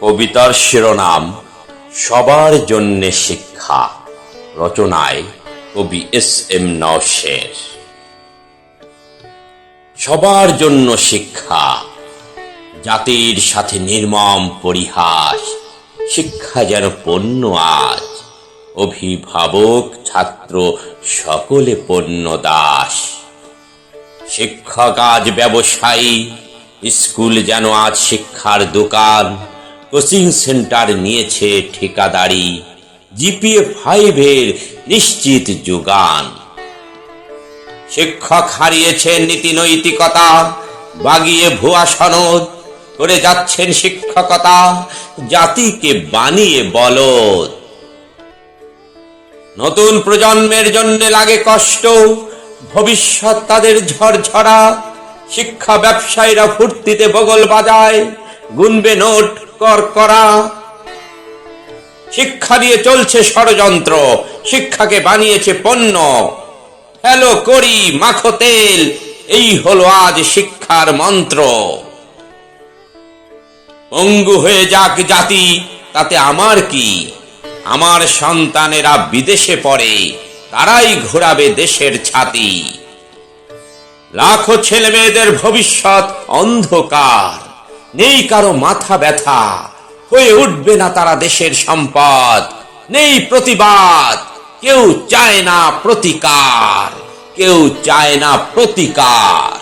কবিতার শিরোনাম, সবার জন্যে শিক্ষা, রচনায় কবি এস এম নওশের। সবার জন্য শিক্ষা, জাতির সাথে নির্মম পরিহাস, শিক্ষা যেন পণ্য আজ, অভিভাবক ছাত্র সকলে পণ্য দাস। শিক্ষক আজ ব্যবসায়ী, স্কুল যেন আজ শিক্ষার দোকান কোচিং সেন্টার নিয়েছে ঠিকাদারি জিপিএ ফাইভের নিশ্চিত যোগান। শিক্ষক হারিয়েছেন নীতি নৈতিকতা, বাগিয়ে ভুয়া সনদ, করে যাচ্ছেন শিক্ষকতা, জাতিকে বানিয়ে বলদ। নতুন প্রজন্মের জন্য লাগে কষ্ট, ভবিষ্যৎ তাদের ঝরঝরা, শিক্ষা ব্যবসায়ীরা ফুর্তিতে বগল বাজায়। গুনবে নোট, কর করা। শিক্ষা দিয়ে চলছে ষড়যন্ত্র, শিক্ষাকে বানিয়েছে পণ্য। হ্যালো করি, মাখো তেল, এই হলো আজ শিক্ষার মন্ত্র। পঙ্গু হয়ে যাক জাতি, তাতে আমার কি? আমার সন্তানেরা বিদেশে পড়ে, তারাই ঘোরাবে দেশের ছাতি। লাখো ছেলে মেয়েদের ভবিষ্যৎ অন্ধকার। নেই কারও মাথা ব্যথা। হয়ে উঠবে না তারা দেশের সম্পদ। নেই প্রতিবাদ। কেউ চায় না প্রতিকার। কেউ চায় না প্রতিকার।